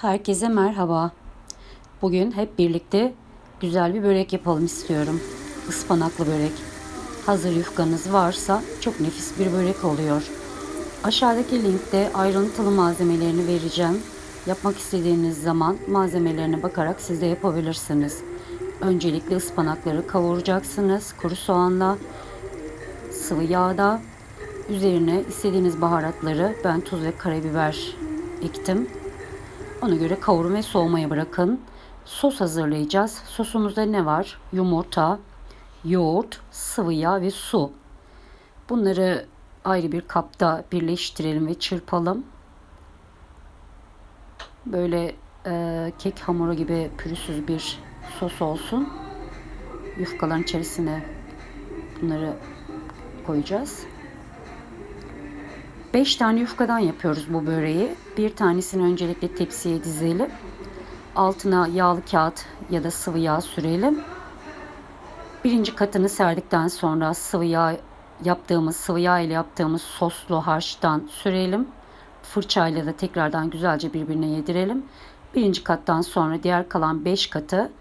Herkese merhaba. Bugün hep birlikte güzel bir börek yapalım istiyorum. Ispanaklı börek. Hazır yufkanız varsa çok nefis bir börek oluyor. Aşağıdaki linkte ayrıntılı malzemelerini vereceğim. Yapmak istediğiniz zaman malzemelerine bakarak siz de yapabilirsiniz. Öncelikle ıspanakları kavuracaksınız kuru soğanla, sıvı yağda. Üzerine istediğiniz baharatları ben tuz ve karabiber ektim. Ona göre kavurun ve soğumaya bırakın. Sos hazırlayacağız. Sosumuzda ne var? Yumurta, yoğurt, sıvı yağ ve su. Bunları ayrı bir kapta birleştirelim ve çırpalım. Böyle e, kek hamuru gibi pürüzsüz bir sos olsun. Yufkaların içerisine bunları koyacağız. 5 tane yufkadan yapıyoruz bu böreği. Bir tanesini öncelikle tepsiye dizelim. Altına yağlı kağıt ya da sıvı yağ sürelim. Birinci katını serdikten sonra sıvı yağ yaptığımız sıvı yağ ile yaptığımız soslu harçtan sürelim. Fırçayla da tekrardan güzelce birbirine yedirelim. Birinci kattan sonra diğer kalan 5 katı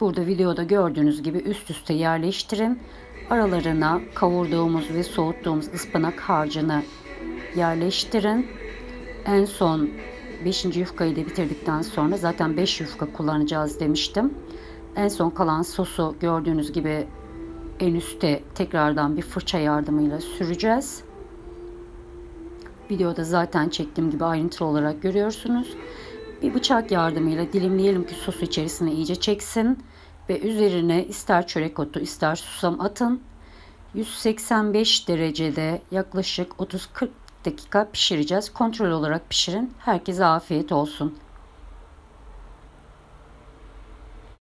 burada videoda gördüğünüz gibi üst üste yerleştirin. Aralarına kavurduğumuz ve soğuttuğumuz ıspanak harcını yerleştirin. En son 5. yufkayı da bitirdikten sonra zaten 5 yufka kullanacağız demiştim. En son kalan sosu gördüğünüz gibi en üstte tekrardan bir fırça yardımıyla süreceğiz. Videoda zaten çektiğim gibi ayrıntılı olarak görüyorsunuz. Bir bıçak yardımıyla dilimleyelim ki sosu içerisine iyice çeksin ve üzerine ister çörek otu ister susam atın. 185 derecede yaklaşık 30-40 dakika pişireceğiz. Kontrol olarak pişirin. Herkese afiyet olsun.